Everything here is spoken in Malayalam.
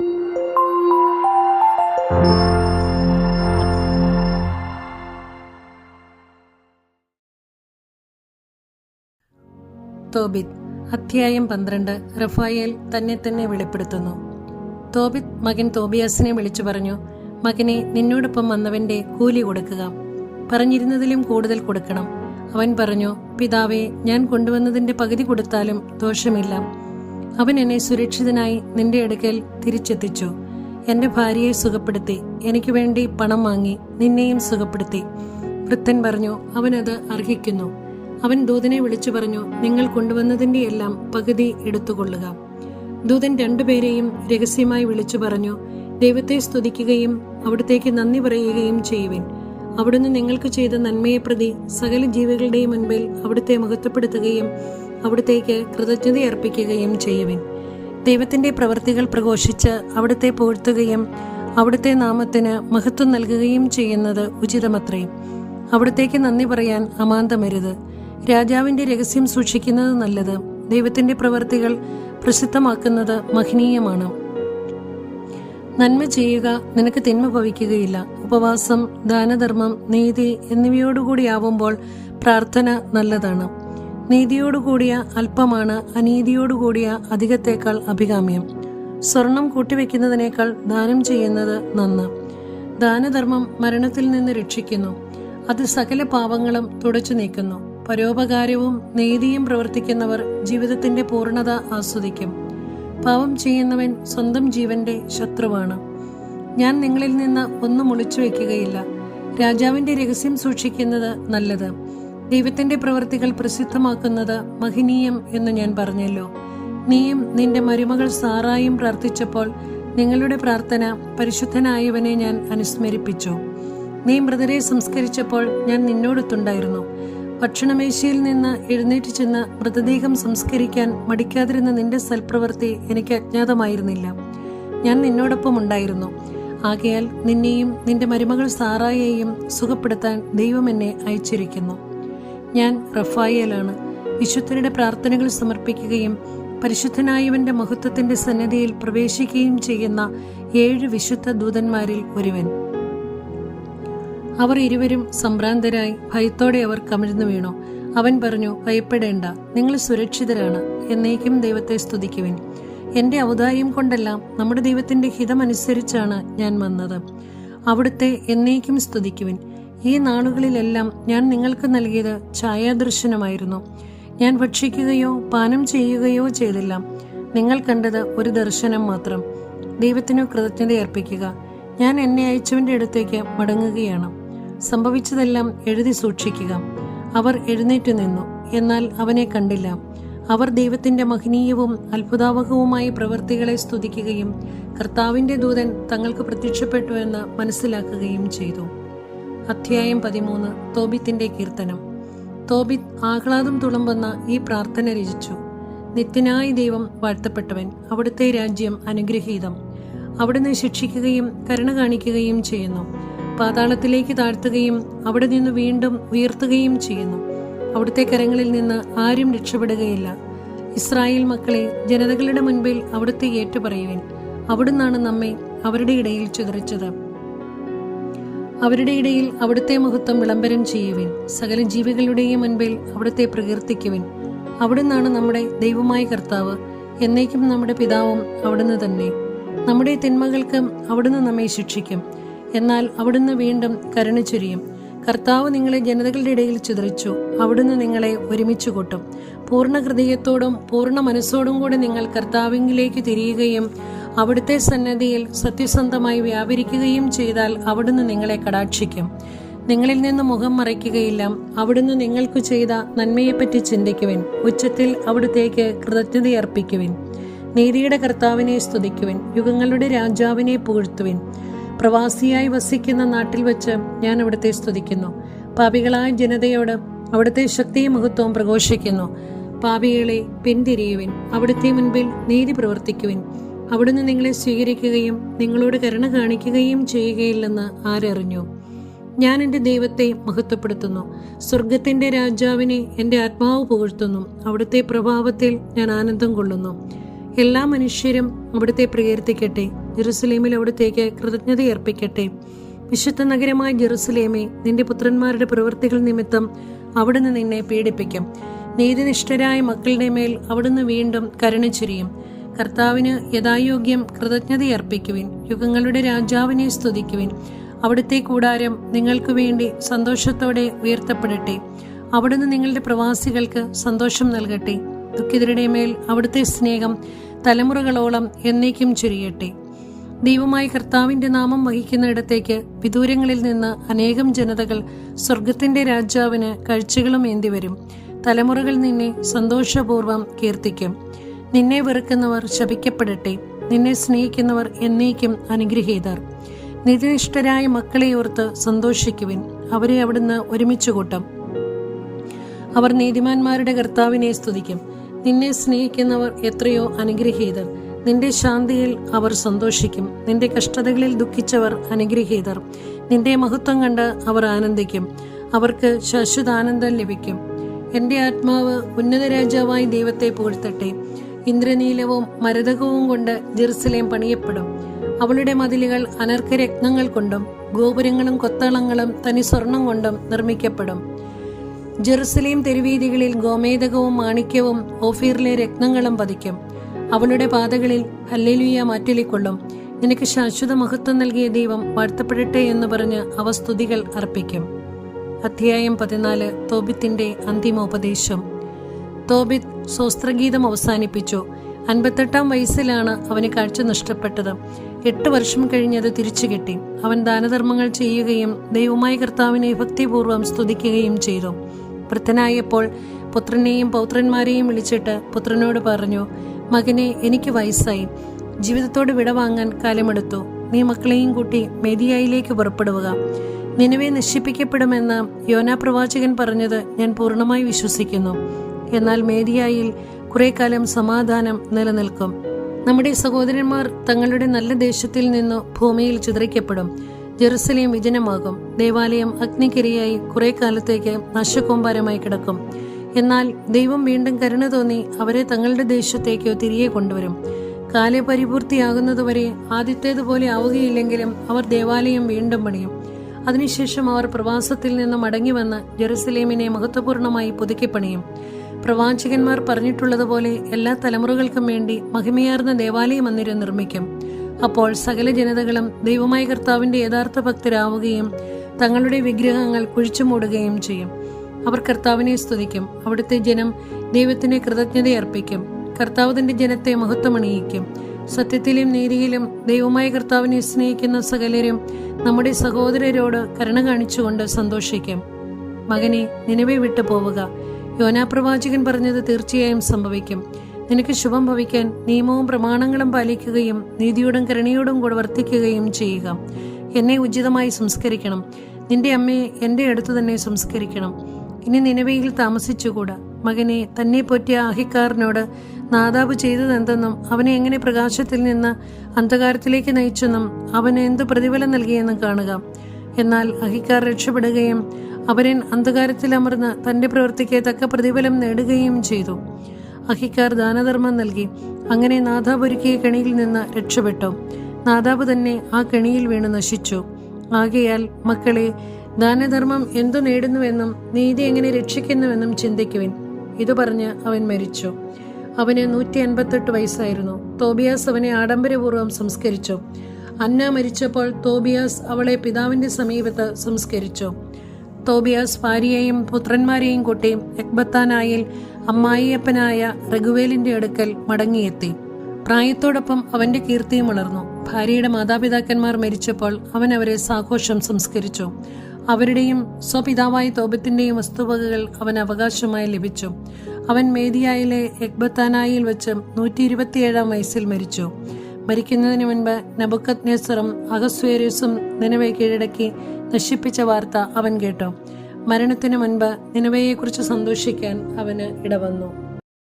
തോബിത് അധ്യായം പന്ത്രണ്ട് റഫായേൽ തന്നെ തന്നെ വെളിപ്പെടുത്തുന്നു. തോബിത് മകൻ തോബിയാസിനെ വിളിച്ചു പറഞ്ഞു മകനെ നിന്നോടൊപ്പം വന്നവന്റെ കൂലി കൊടുക്കുക. പറഞ്ഞിരുന്നതിലും കൂടുതൽ കൊടുക്കണം. അവൻ പറഞ്ഞു പിതാവേ ഞാൻ കൊണ്ടുവന്നതിന്റെ പകുതി കൊടുത്താലും ദോഷമില്ല. അവൻ എന്നെ സുരക്ഷിതനായി നിന്റെ അടുക്കൽ തിരിച്ചെത്തിച്ചു. എന്റെ ഭാര്യയെ സുഖപ്പെടുത്തി. എനിക്ക് വേണ്ടി പണം വാങ്ങി നിന്നെയും സുഖപ്പെടുത്തി. വൃദ്ധൻ പറഞ്ഞു അവനത് അർഹിക്കുന്നു. അവൻ ദൂതനെ വിളിച്ചു പറഞ്ഞു നിങ്ങൾ കൊണ്ടുവന്നതിന്റെ എല്ലാം പകുതി എടുത്തുകൊള്ളുക. ദൂതൻ രണ്ടുപേരെയും രഹസ്യമായി വിളിച്ചു പറഞ്ഞു ദൈവത്തെ സ്തുതിക്കുകയും അവിടത്തേക്ക് നന്ദി പറയുകയും ചെയ്യുവിൻ. അവിടുന്ന് നിങ്ങൾക്ക് ചെയ്ത നന്മയെ പ്രതി സകല ജീവികളുടെയും മുൻപിൽ അവിടുത്തെ മഹത്വപ്പെടുത്തുകയും അവിടത്തേക്ക് കൃതജ്ഞത അർപ്പിക്കുകയും ചെയ്യുവിൻ. ദൈവത്തിന്റെ പ്രവൃത്തികൾ പ്രഘോഷിച്ച് അവിടുത്തെ പുകഴ്ത്തുകയും അവിടുത്തെ നാമത്തിന് മഹത്വം നൽകുകയും ചെയ്യുന്നത് ഉചിതമത്രേ. അവിടത്തേക്ക് നന്ദി പറയാൻ അമാന്തമരുത്. രാജാവിന്റെ രഹസ്യം സൂക്ഷിക്കുന്നത് നല്ലത് ദൈവത്തിന്റെ പ്രവൃത്തികൾ പ്രസിദ്ധമാക്കുന്നത് മഹനീയമാണ്. നന്മ ചെയ്യുക നിനക്ക് തിന്മ ഭവിക്കുകയില്ല. ഉപവാസം ദാനധർമ്മം നീതി എന്നിവയോടുകൂടിയാവുമ്പോൾ പ്രാർത്ഥന നല്ലതാണ്. നീതിയോടുകൂടിയ അല്പമാണ് അനീതിയോടുകൂടിയ അധികത്തേക്കാൾ അഭികാമ്യം. സ്വർണം കൂട്ടിവെക്കുന്നതിനേക്കാൾ ദാനം ചെയ്യുന്നത് നന്ന്. ദാനധർമ്മം മരണത്തിൽ നിന്ന് രക്ഷിക്കുന്നു. അത് സകല പാപങ്ങളും തുടച്ചു നീക്കുന്നു. പരോപകാരവും നീതിയും പ്രവർത്തിക്കുന്നവർ ജീവിതത്തിന്റെ പൂർണത ആസ്വദിക്കും. പാവം ചെയ്യുന്നവൻ സ്വന്തം ജീവന്റെ ശത്രുവാണ്. ഞാൻ നിങ്ങളിൽ നിന്ന് ഒന്നും ഒളിച്ചു വെക്കുകയില്ല രാജാവിന്റെ രഹസ്യം സൂക്ഷിക്കുന്നത് നല്ലത്. ദൈവത്തിന്റെ പ്രവൃത്തികൾ പ്രസിദ്ധമാക്കുന്നത് മഹനീയം എന്ന് ഞാൻ പറഞ്ഞല്ലോ. നീയും നിന്റെ മരുമകൾ സാറായും പ്രാർത്ഥിച്ചപ്പോൾ നിങ്ങളുടെ പ്രാർത്ഥന പരിശുദ്ധനായവനെ ഞാൻ അനുസ്മരിപ്പിച്ചു. നീ മൃതരെ സംസ്കരിച്ചപ്പോൾ ഞാൻ നിന്നോടൊത്തുണ്ടായിരുന്നു. ഭക്ഷണമേശയിൽ നിന്ന് എഴുന്നേറ്റ് ചെന്ന് മൃതദേഹം സംസ്കരിക്കാൻ മടിക്കാതിരുന്ന നിന്റെ സൽപ്രവൃത്തി എനിക്ക് അജ്ഞാതമായിരുന്നില്ല. ഞാൻ നിന്നോടൊപ്പം ഉണ്ടായിരുന്നു. ആകയാൽ നിന്നെയും നിന്റെ മരുമകൾ സാറായെയും സുഖപ്പെടുത്താൻ ദൈവം എന്നെ അയച്ചിരിക്കുന്നു. ഞാൻ റഫായേലാണ്. വിശുദ്ധരുടെ പ്രാർത്ഥനകൾ സമർപ്പിക്കുകയും പരിശുദ്ധനായവന്റെ മഹത്വത്തിന്റെ സന്നദ്ധയിൽ പ്രവേശിക്കുകയും ചെയ്യുന്ന ഏഴ് വിശുദ്ധ ദൂതന്മാരിൽ ഒരുവൻ. അവർ ഇരുവരും സംഭ്രാന്തരായി ഭയത്തോടെ അവർ കമിഴ്ന്നു വീണു. അവൻ പറഞ്ഞു ഭയപ്പെടേണ്ട നിങ്ങൾ സുരക്ഷിതരാണ്. എന്നേക്കും ദൈവത്തെ സ്തുതിക്കുവിൻ. എന്റെ ഔദാര്യം കൊണ്ടെല്ലാം നമ്മുടെ ദൈവത്തിന്റെ ഹിതമനുസരിച്ചാണ് ഞാൻ വന്നത്. അവിടുത്തെ എന്നേക്കും സ്തുതിക്കുവിൻ. ഈ നാളുകളിലെല്ലാം ഞാൻ നിങ്ങൾക്ക് നൽകിയത് ഛായാദർശനമായിരുന്നു. ഞാൻ ഭക്ഷിക്കുകയോ പാനം ചെയ്യുകയോ ചെയ്തില്ല. നിങ്ങൾ കണ്ടത് ഒരു ദർശനം മാത്രം. ദൈവത്തിനു കൃതജ്ഞത അർപ്പിക്കുക. ഞാൻ എന്നെ അയച്ചവന്റെ അടുത്തേക്ക് മടങ്ങുകയാണ്. സംഭവിച്ചതെല്ലാം എഴുതി സൂക്ഷിക്കുക. അവർ എഴുന്നേറ്റു നിന്നു. എന്നാൽ അവനെ കണ്ടില്ല. അവർ ദൈവത്തിന്റെ മഹനീയവും അത്ഭുതാവഹവുമായ പ്രവൃത്തികളെ സ്തുതിക്കുകയും കർത്താവിന്റെ ദൂതൻ തങ്ങൾക്ക് പ്രത്യക്ഷപ്പെട്ടു എന്ന് മനസ്സിലാക്കുകയും ചെയ്തു. അധ്യായം പതിമൂന്ന്. തോബിത്തിന്റെ കീർത്തനം. തോബിത് ആഹ്ലാദം തുളുമ്പുന്ന ഈ പ്രാർത്ഥന രചിച്ചു. നിത്യനായ ദൈവം വാഴ്ത്തപ്പെട്ടവൻ അവിടുത്തെ രാജ്യം അനുഗ്രഹീതം. അവിടുന്ന് ശിക്ഷിക്കുകയും കരുണ കാണിക്കുകയും ചെയ്യുന്നു. പാതാളത്തിലേക്ക് താഴ്ത്തുകയും അവിടെ നിന്ന് വീണ്ടും ഉയർത്തുകയും ചെയ്യുന്നു. അവിടുത്തെ കരങ്ങളിൽ നിന്ന് ആരും രക്ഷപ്പെടുകയില്ല. ഇസ്രായേൽ മക്കളെ ജനതകളുടെ മുൻപിൽ അവിടുത്തെ ഏറ്റുപറയുവിൻ. അവിടുന്നാണ് നമ്മെ അവരുടെ ഇടയിൽ ചിതറിച്ചത്. അവരുടെ ഇടയിൽ അവിടുത്തെ മഹത്വം വിളംബരം ചെയ്യുവിൻ. സകല ജീവികളുടെയും മുൻപിൽ അവിടുത്തെ പ്രകീർത്തിക്കുവിൻ. അവിടുന്നാണ് നമ്മുടെ ദൈവമായ കർത്താവ്. എന്നേക്കും നമ്മുടെ പിതാവും അവിടുന്ന് തന്നെ. നമ്മുടെ തിന്മകൾക്ക് അവിടുന്ന് നമ്മെ ശിക്ഷിക്കും. എന്നാൽ അവിടുന്ന് വീണ്ടും കരുണ ചൊരിയും. കർത്താവ് നിങ്ങളെ ജനതകളുടെ ഇടയിൽ ചിതറിച്ചു. അവിടുന്ന് നിങ്ങളെ ഒരുമിച്ച് കൂട്ടും. പൂർണ ഹൃദയത്തോടും പൂർണ മനസ്സോടും കൂടെ നിങ്ങൾ കർത്താവിംഗിലേക്ക് തിരിയുകയും അവിടുത്തെ സന്നദ്ധിയിൽ സത്യസന്ധമായി വ്യാപരിക്കുകയും ചെയ്താൽ അവിടുന്ന് നിങ്ങളെ കടാക്ഷിക്കും. നിങ്ങളിൽ നിന്ന് മുഖം മറയ്ക്കുകയില്ല. അവിടുന്ന് നിങ്ങൾക്ക് ചെയ്ത നന്മയെപ്പറ്റി ചിന്തിക്കുവിൻ. ഉച്ചത്തിൽ അവിടുത്തേക്ക് കൃതജ്ഞതയർപ്പിക്കുവിൻ നീതിയുടെ കർത്താവിനെ സ്തുതിക്കുവിൻ. യുഗങ്ങളുടെ രാജാവിനെ പുകഴ്ത്തുവിൻ. പ്രവാസിയായി വസിക്കുന്ന നാട്ടിൽ വെച്ച് ഞാൻ അവിടുത്തെ സ്തുതിക്കുന്നു. പാപികളായ ജനതയോട് അവിടുത്തെ ശക്തിയും മഹത്വവും പ്രഘോഷിക്കുന്നു. പാപികളെ പിന്തിരിയുവിൻ. അവിടുത്തെ മുൻപിൽ നീതി പ്രവർത്തിക്കുവിൻ. അവിടുന്ന് നിങ്ങളെ സ്വീകരിക്കുകയും നിങ്ങളോട് കരുണ കാണിക്കുകയും ചെയ്യുകയില്ലെന്ന് ആരറിഞ്ഞു? ഞാൻ എന്റെ ദൈവത്തെ മഹത്വപ്പെടുത്തുന്നു. സ്വർഗത്തിന്റെ രാജാവിനെ എന്റെ ആത്മാവ് പുകഴ്ത്തുന്നു. അവിടുത്തെ പ്രഭാവത്തിൽ ഞാൻ ആനന്ദം കൊള്ളുന്നു. എല്ലാ മനുഷ്യരും അവിടുത്തെ പ്രകീർത്തിക്കട്ടെ. ജെറുസലേമിൽ അവിടുത്തേക്ക് കൃതജ്ഞത അർപ്പിക്കട്ടെ. വിശുദ്ധ നഗരമായ ജെറുസലേമെ നിന്റെ പുത്രന്മാരുടെ പ്രവൃത്തികൾ നിമിത്തം അവിടുന്ന് നിന്നെ പീഡിപ്പിക്കും. നീതിനിഷ്ഠരായ മക്കളുടെ മേൽ അവിടുന്ന് വീണ്ടും കരുണ കർത്താവിന് യഥായോഗ്യം കൃതജ്ഞതയർപ്പിക്കുവിൻ. യുഗങ്ങളുടെ രാജാവിനെ സ്തുതിക്കുവിൻ. അവിടുത്തെ കൂടാരം നിങ്ങൾക്ക് വേണ്ടി സന്തോഷത്തോടെ ഉയർത്തപ്പെടട്ടെ. അവിടുന്ന് നിങ്ങളുടെ പ്രവാസികൾക്ക് സന്തോഷം നൽകട്ടെ. ദുഃഖിതരുടെ മേൽ അവിടുത്തെ സ്നേഹം തലമുറകളോളം എന്നേക്കും ചൊരിയട്ടെ. ദൈവമായി കർത്താവിന്റെ നാമം വഹിക്കുന്ന ഇടത്തേക്ക് വിദൂരങ്ങളിൽ നിന്ന് അനേകം ജനതകൾ സ്വർഗത്തിന്റെ രാജാവിന് കാഴ്ചകളും ഏന്തി വരും തലമുറകൾ നിന്നെ സന്തോഷപൂർവം കീർത്തിക്കും. നിന്നെ വെറുക്കുന്നവർ ശപിക്കപ്പെടട്ടെ. നിന്നെ സ്നേഹിക്കുന്നവർ എന്നേക്കും അനുഗ്രഹീതർ. നിതിനിഷ്ഠരായ മക്കളെ ഓർത്ത് സന്തോഷിക്കുവിൻ. അവരെ അവിടുന്ന് ഒരുമിച്ച് കൂട്ടം. അവർ നീതിമാന്മാരുടെ കർത്താവിനെ സ്തുതിക്കും. നിന്നെ സ്നേഹിക്കുന്നവർ എത്രയോ അനുഗ്രഹീതർ. നിന്റെ ശാന്തിയിൽ അവർ സന്തോഷിക്കും. നിന്റെ കഷ്ടതകളിൽ ദുഃഖിച്ചവർ അനുഗ്രഹീതർ. നിന്റെ മഹത്വം കണ്ട് അവർ ആനന്ദിക്കും. അവർക്ക് ശാശ്വതാനന്ദം ലഭിക്കും. എന്റെ ആത്മാവ് ഉന്നത രാജാവായി ദൈവത്തെ പുകഴ്ത്തട്ടെ. ഇന്ദ്രനീലവും മരതകവും കൊണ്ട് ജെറുസലേം പണിയപ്പെടും. അവളുടെ മതിലുകൾ അനർക്ക രത്നങ്ങൾ കൊണ്ടും ഗോപുരങ്ങളും കൊത്തളങ്ങളും തനി സ്വർണം കൊണ്ടും നിർമ്മിക്കപ്പെടും. ജെറുസലേം തെരുവീതികളിൽ ഗോമേതകവും മാണിക്യവും ഓഫീറിലെ രത്നങ്ങളും പതിക്കും. അവളുടെ പാതകളിൽ ഹല്ലേലുയ മാറ്റൊലിക്കൊള്ളും. നിനക്ക് ശാശ്വത മഹത്വം നൽകിയ ദൈവം വാഴ്ത്തപ്പെടട്ടെ എന്ന് പറഞ്ഞ് അവ സ്തുതികൾ അർപ്പിക്കും. അധ്യായം പതിനാല് തോബിത്തിന്റെ അന്തിമോപദേശം. തോബിത്ത് സ്വസ്ത്രഗീതം അവസാനിപ്പിച്ചു. അൻപത്തെട്ടാം വയസ്സിലാണ് അവന് കാഴ്ച നഷ്ടപ്പെട്ടത്. എട്ട് വർഷം കഴിഞ്ഞത് തിരിച്ചു കിട്ടി. അവൻ ദാനധർമ്മങ്ങൾ ചെയ്യുകയും ദൈവമായ കർത്താവിനെ ഭക്തിപൂർവം സ്തുതിക്കുകയും ചെയ്തു. വൃദ്ധനായപ്പോൾ പുത്രനെയും പൗത്രന്മാരെയും വിളിച്ചിട്ട് പുത്രനോട് പറഞ്ഞു മകനെ എനിക്ക് വയസ്സായി. ജീവിതത്തോട് വിടവാങ്ങാൻ കാലമെടുത്തു. നീ മക്കളെയും കൂട്ടി മേദിയായിലേക്ക് പുറപ്പെടുക. നിനവേ നശിപ്പിക്കപ്പെടുമെന്ന് യോനാ പ്രവാചകൻ പറഞ്ഞത് ഞാൻ പൂർണമായി വിശ്വസിക്കുന്നു. എന്നാൽ മേരിയായിൽ കുറെ കാലം സമാധാനം നിലനിൽക്കും. നമ്മുടെ സഹോദരന്മാർ തങ്ങളുടെ നല്ല ദേശത്തിൽ നിന്നു ഭൂമിയിൽ ചിതറിക്കപ്പെടും. ജെറുസലേം വിജനമാകും. ദേവാലയം അഗ്നിക്കിരയായി കുറെ കാലത്തേക്ക് നശകൂമ്പാരമായി കിടക്കും. എന്നാൽ ദൈവം വീണ്ടും കരുണ തോന്നി അവരെ തങ്ങളുടെ ദേശത്തേക്ക് തിരികെ കൊണ്ടുവരും. കാലപരിപൂർത്തിയാകുന്നതുവരെ ആദ്യത്തേതുപോലെ ആവുകയില്ലെങ്കിലും അവർ ദേവാലയം വീണ്ടും പണിയും. അതിനുശേഷം അവർ പ്രവാസത്തിൽ നിന്ന് മടങ്ങി വന്ന് ജെറുസലേമിനെ മഹത്വപൂർണമായി പുതുക്കിപ്പണിയും. പ്രവാചകന്മാർ പറഞ്ഞിട്ടുള്ളതുപോലെ എല്ലാ തലമുറകൾക്കും വേണ്ടി മഹിമയാർന്ന ദേവാലയ മന്ദിരം നിർമ്മിക്കും. അപ്പോൾ സകല ജനതകളും ദൈവമായ കർത്താവിന്റെ യഥാർത്ഥ ഭക്തരാവുകയും തങ്ങളുടെ വിഗ്രഹങ്ങൾ കുഴിച്ചു മൂടുകയും ചെയ്യും. അവർ കർത്താവിനെ സ്തുതിക്കും. അവിടുത്തെ ജനം ദൈവത്തിന് കൃതജ്ഞതയർപ്പിക്കും കർത്താവ് തന്റെ ജനത്തെ മഹത്വമണിയിക്കും. സത്യത്തിലും നീതിയിലും ദൈവമായ കർത്താവിനെ സ്നേഹിക്കുന്ന സകലരും നമ്മുടെ സഹോദരരോട് കരുണ കാണിച്ചുകൊണ്ട് സന്തോഷിക്കും. മകനെ നിലവെ വിട്ടു പോവുക യോനാപ്രവാചകൻ പറഞ്ഞത് തീർച്ചയായും സംഭവിക്കും. നിനക്ക് ശുഭം ഭവിക്കാൻ നിയമവും പ്രമാണങ്ങളും പാലിക്കുകയും നീതിയോടും കരുണയോടും കൂടെ വർത്തിക്കുകയും ചെയ്യുക. എന്നെ ഉചിതമായി സംസ്കരിക്കണം. നിന്റെ അമ്മയെ എന്റെ അടുത്ത് തന്നെ സംസ്കരിക്കണം. ഇനി നിലവയിൽ താമസിച്ചുകൂടാ. മകനെ തന്നെ പൊറ്റിയ ആഹിക്കാരനോട് നാദാബ് ചെയ്തതെന്തെന്നും അവനെ എങ്ങനെ പ്രകാശത്തിൽ നിന്ന് അന്ധകാരത്തിലേക്ക് നയിച്ചെന്നും അവന് എന്തു പ്രതിഫലം നൽകിയെന്നും കാണുക. എന്നാൽ അഹിക്കാർ രക്ഷപ്പെടുകയും അവരൻ അന്ധകാരത്തിൽ അമർന്ന് തന്റെ പ്രവൃത്തിക്ക് തക്ക പ്രതിഫലം നേടുകയും ചെയ്തു. അഹിക്കാർ ദാനധർമ്മം നൽകി. അങ്ങനെ നാദാബ് ഒരുക്കിയ കെണിയിൽ നിന്ന് രക്ഷപ്പെട്ടു. നാദാബ് തന്നെ ആ കെണിയിൽ വീണ് നശിച്ചു. ആകയാൽ മക്കളെ ദാനധർമ്മം എന്തു നേടുന്നുവെന്നും നീതി എങ്ങനെ രക്ഷിക്കുന്നുവെന്നും ചിന്തിക്കുവിൻ. ഇത് പറഞ്ഞ് അവൻ മരിച്ചു. അവന് നൂറ്റി അൻപത്തെട്ട് വയസ്സായിരുന്നു. തോബിയാസ് അവനെ ആഡംബരപൂർവം സംസ്കരിച്ചു. അന്ന മരിച്ചപ്പോൾ തോബിയാസ് അവളെ പിതാവിന്റെ സമീപത്ത് സംസ്കരിച്ചു. തോബിയാസ് ഭാര്യയെയും പുത്രന്മാരെയും കൂട്ടി എക്ബത്താനായിൽ അമ്മായിയപ്പനായ റഘുവേലിന്റെ അടുക്കൽ മടങ്ങിയെത്തി. പ്രായത്തോടൊപ്പം അവന്റെ കീർത്തിയും വളർന്നു ഭാര്യയുടെ മാതാപിതാക്കന്മാർ മരിച്ചപ്പോൾ അവൻ അവരെ സാഘോഷം സംസ്കരിച്ചു. അവരുടെയും സ്വപിതാവായ തോബത്തിന്റെയും വസ്തുവകകൾ അവൻ അവകാശമായി ലഭിച്ചു. അവൻ മേദിയായിലെ എക്ബത്താനായിൽ വെച്ച് നൂറ്റി ഇരുപത്തിയേഴാം വയസ്സിൽ മരിച്ചു. മരിക്കുന്നതിന് മുൻപ് നബുക്കത് നെസറും അഹസ്വേരസും നിലവെ കീഴടക്കി നശിപ്പിച്ച വാർത്ത അവൻ കേട്ടു. മരണത്തിനു മുൻപ് നിലവയെക്കുറിച്ച് സന്തോഷിക്കാൻ അവന് ഇടവന്നു.